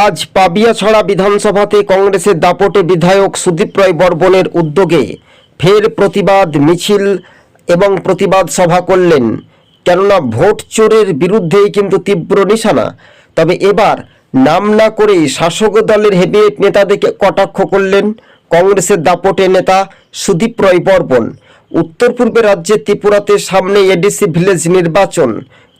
আজ পাবিয়াছড়া বিধানসভাতে কংগ্রেসের দাপটে বিধায়ক সুদীপ রায় বর্মনের উদ্যোগে ফের প্রতিবাদ, মিছিল এবং প্রতিবাদ সভা করলেন। কেননা ভোট চোরের বিরুদ্ধেই কিন্তু তীব্র নিশানা। তবে এবার নাম না করেই শাসক দলের হেভিয়েট নেতাদেরকে কটাক্ষ করলেন কংগ্রেসের দাপটে নেতা সুদীপ রায় বর্মন উত্তর পূর্বে রাজ্যের ত্রিপুরাতে সামনে এডিসি ভিলেজ নির্বাচন।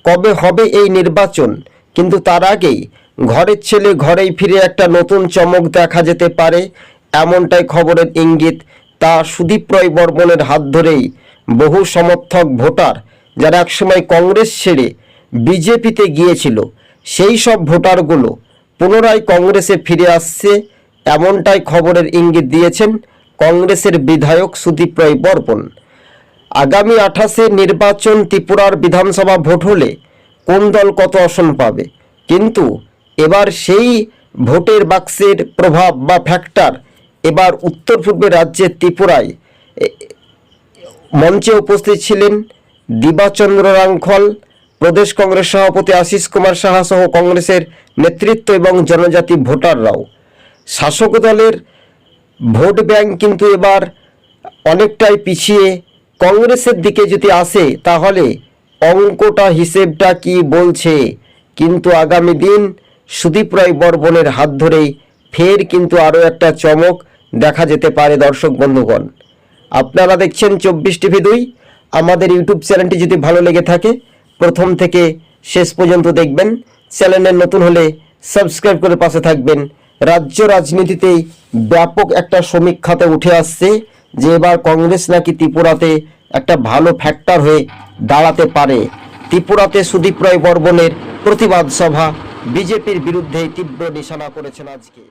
কবে হবে এই নির্বাচন? কিন্তু তার আগেই ঘরের ছেলে ঘরেই ফিরে একটা নতুন চমক দেখা যেতে পারে, এমনটাই খবরের ইঙ্গিত। তা সুদীপ রায় বর্মনের হাত ধরেই বহু সমর্থক ভোটার, যারা একসময় কংগ্রেস ছেড়ে বিজেপিতে গিয়েছিল, সেই সব ভোটারগুলো পুনরায় কংগ্রেসে ফিরে আসছে, এমনটাই খবরের ইঙ্গিত দিয়েছেন কংগ্রেসের বিধায়ক সুদীপ রায় বর্মন। আগামী আঠাশে নির্বাচন ত্রিপুরার বিধানসভা ভোট হলে কোন দল কত আসন পাবে? কিন্তু এবার সেই ভোটের বাক্সের প্রভাব বা ফ্যাক্টর এবার উত্তর পূর্বে রাজ্যের ত্রিপুরায় মঞ্চে উপস্থিত ছিলেন দিবাচন্দ্র রাংখল, প্রদেশ কংগ্রেস সভাপতি আশিস কুমার সাহা সহ কংগ্রেসের নেতৃত্ব এবং জনজাতি ভোটাররাও। শাসক দলের ভোট ব্যাংক কিন্তু এবার অনেকটাই পিছিয়ে। কংগ্রেসের দিকে যদি আসে, তাহলে অঙ্কটা হিসেবটা কি বলছে? কিন্তু আগামী দিন সুদীপ রায় বর্মনের হাত ধরেই ফের কিন্তু আরও একটা চমক দেখা যেতে পারে দর্শক বন্ধুগণ। আপনারা দেখছেন চব্বিশ টিভি দুই। আমাদের ইউটিউব চ্যানেলটি যদি ভালো লেগে থাকে, প্রথম থেকে শেষ পর্যন্ত দেখবেন। চ্যানেলের নতুন হলে সাবস্ক্রাইব করে পাশে থাকবেন। রাজ্য রাজনীতিতেই ব্যাপক একটা সমীক্ষাতে উঠে আসছে, যে এবার কংগ্রেস নাকি ত্রিপুরাতে একটা ভালো ফ্যাক্টর হয়ে দাঁড়াতে পারে। ত্রিপুরাতে সুদীপ রায় বর্মনের প্রতিবাদ সভা বিজেপির বিরুদ্ধে তীব্র নিশানা করেছেন আজকে।